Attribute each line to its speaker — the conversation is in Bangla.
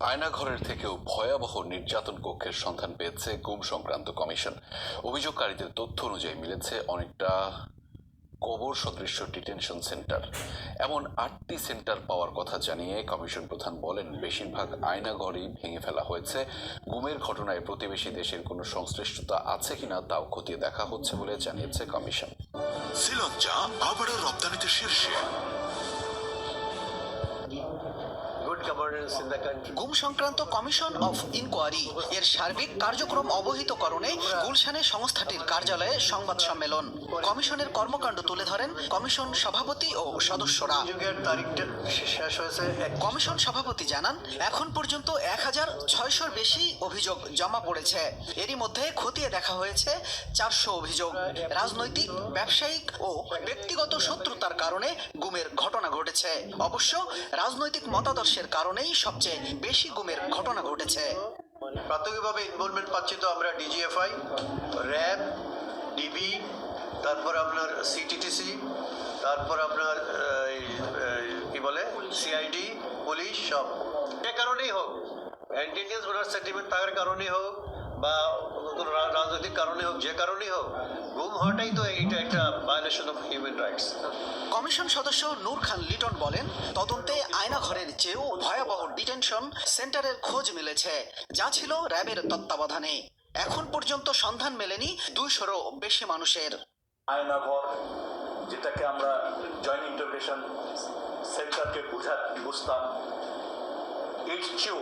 Speaker 1: আয়নাঘরের থেকেও ভয়াবহ নির্যাতন কক্ষের সন্ধান পেয়েছে গুম সংক্রান্ত কমিশন। অভিযোগকারীদের তথ্য অনুযায়ী মিলেছে অনেকটা কবর সদৃশ্য ডিটেনশন সেন্টার। এমন আটটি সেন্টার পাওয়ার কথা জানিয়ে কমিশন প্রধান বলেন, বেশিরভাগ আয়নাঘরই ভেঙে ফেলা হয়েছে। গুমের ঘটনায় প্রতিবেশী দেশের কোনো সংশ্লিষ্টতা আছে কিনা তাও খতিয়ে দেখা হচ্ছে বলে জানিয়েছে কমিশন।
Speaker 2: শ্রীলঞ্চা আবারও রপ্তানিতে শীর্ষে।
Speaker 3: গুম সংক্রান্ত কমিশন অফ ইনকোয়ারি এর সার্বিক কার্যক্রম অবহিতকরণে গুলশানে সংস্থাটির কার্যালয়ে সংবাদ সম্মেলন। কমিশনের কর্মকাণ্ড তুলে ধরেন কমিশন সভাপতি ও সদস্যরা। কমিশন সভাপতি জানান, এখন পর্যন্ত এক হাজার ছয়শোর বেশি অভিযোগ জমা পড়েছে। এরই মধ্যে খতিয়ে দেখা হয়েছে চারশো অভিযোগ। রাজনৈতিক, ব্যবসায়িক ও ব্যক্তিগত শত্রুতার কারণে গুমের ঘটনা ঘটেছে। অবশ্য রাজনৈতিক মতাদর্শের কারণেই সবচেয়ে বেশি গুমের ঘটনা ঘটেছে।
Speaker 4: প্রাথমিকভাবে ইনভলভমেন্ট পাচ্ছি তো আমরা ডিজিএফআই র্যাব ডিবি তারপর আপনার সিটিটিসি তারপর আপনার কি বলে সিআইডি পুলিশ সব। এ কারণেই হোক অ্যান্টিনিয়াস ওনার সেন্টিমেন্ট থাকার কারণেই হোক বা কোনো রাজনৈতিক কারণে হোক যে কারণেই হোক গুম হওয়াটাই তো এটা একটা violation of human rights
Speaker 3: commission সদস্য নূর খান লিটন বলেন তদন্তে আয়নাঘরের চেয়েও ভয়াবহ ডিটেনশন সেন্টারের খোঁজ মিলেছে যা ছিল র্যাবের তত্ত্বাবধানে। এখন পর্যন্ত সন্ধান মেলেনি দুইশোরও বেশি মানুষের।
Speaker 5: আয়নাঘর যেটাকে আমরা জয়েন্ট ইন্টারভেশন সেন্টারকে বুঝা বুঝতাম এর চেয়েও